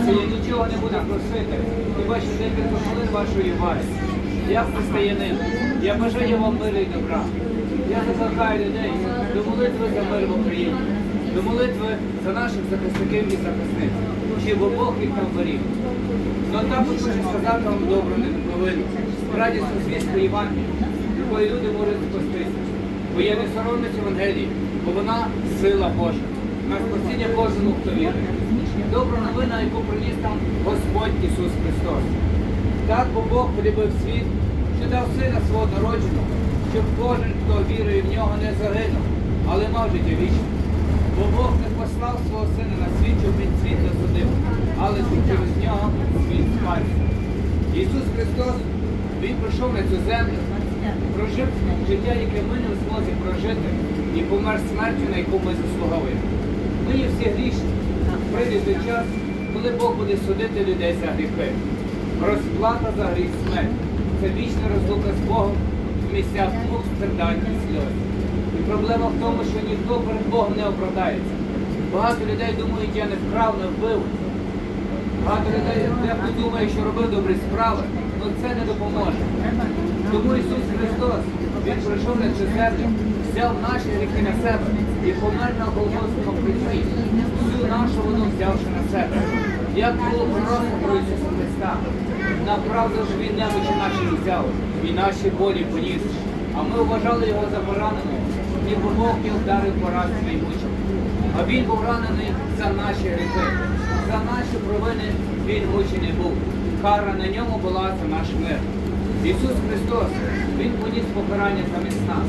молитися, я нічого не буду просити. Хіба що декілька хвилин вашої уваги. Я християнин, я бажаю вам миру і добра. Я закликаю людей до молитви за мир в Україні, до молитви за наших захисників і захисниць, щоб Бог їх там беріг. Ну а також хочу сказати вам добру новину, радісну звістку Євангелії, якої люди можуть спастися. Бо я не соромлюсь Євангелії, бо вона сила Божа. На спасіння кожному, хто вірить. Добра новина, яку приніс нам Господь Ісус Христос. Так бо Бог полюбив світ, що дав сина свого народженого, щоб кожен, хто вірує в нього, не загинув, але мав життя вічне. Бо Бог не послав свого сина на світ, щоб він світ не але щоб через нього світ спався. Ісус Христос, Він прийшов на цю землю, прожив життя, яке ми не змозі прожити, і помер смертю, на яку ми заслуговуємо. Ми є всі грішні. Прийде той час, коли Бог буде судити людей за гріхи. Розплата за гріх смерть. Це вічна розлука з Богом в місцях мук, страдань і сльоз. І проблема в тому, що ніхто перед Богом не оправдається. Багато людей думають, я не вкрав, не вбив. Багато людей дехто думає, що робив добрі справи, але це не допоможе. Тому Ісус Христос, Він прийшов на цю землю, взяв наші гріхи на себе і помер на Голгофському хресті, всю нашу воду взявши на себе. Як було пророку про Ісуса Христа, направду ж Він немочі наші взяв і наші болі поніс. А ми вважали його за пораненого, ніби Бог його вдарив і мучив. А він був ранений за наші гріхи, за наші провини він мучений був. Кара на ньому була за наш мир. Ісус Христос, Він поніс покарання замість нас.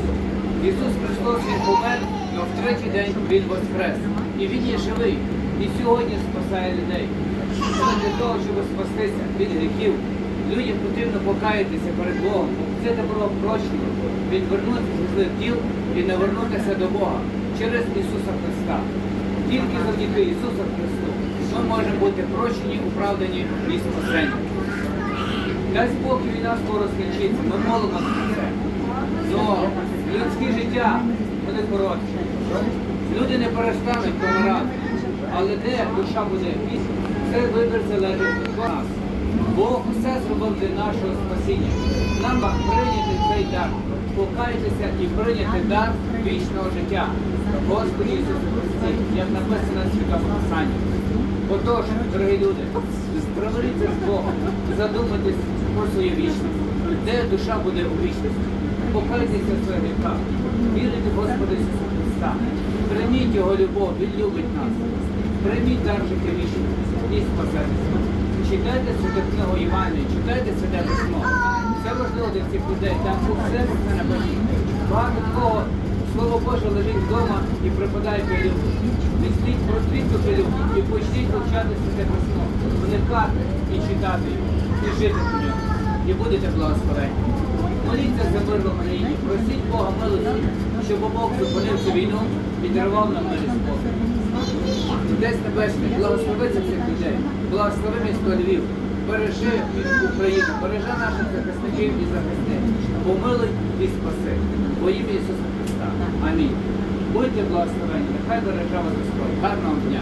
Ісус Христос Він помер, але в третій день Він воскрес. І Він є живий. І сьогодні спасає людей. Але для того, щоб спастися від гріхів, людям потрібно покаятися перед Богом, це добро прощення, відвернутися з злих діл і навернутися до Бога через Ісуса Христа. Тільки завдяки Ісусу Христу ми можемо бути прощені, управлені спасені. Дасть Бог війна скоро скінчиться, ми молимося про це. Но людське життя буде коротке. Люди не перестануть помирати. Але де душа буде вічна, це вибір залежить від нас. Бог усе зробив для нашого спасіння. Нам прийняти цей дар, покайтеся і прийняти дар вічного життя. Господі Ісусу Христі, як написано в Святому Писанні. Отож, дорогі люди, примиріться з Богом, задумайтесь про свою вічність, де душа буде у вічності. Покайтеся в своїх гріхах, вірите в Господа Ісуса Христа. Прийміть Його любов, Він любить нас. Прийміть дар життя вічності і спасетеся. Читайте святу книгу Івана, читайте святе письмо. Це важливо для всіх людей, там все написано. Багато кого Слово Боже лежить вдома і припадає пилю. Візьміть протріть ту пилю і почніть вивчати святе письмо, вникати і читати його, і жити в ньому. І будете благословені. Моліться за мир в Україні, просіть Бога милості, щоб Бог зупинив цю війну і дарував нам мир і спокій. Десь небесний, благослови цих людей, благослови місто Львів, бережи Україну, бережи наших захисників і захисниць, помилуй і спаси. Во ім'я Ісуса Христа. Амінь. Будьте благословені, нехай береже вас Господь. Гарного дня.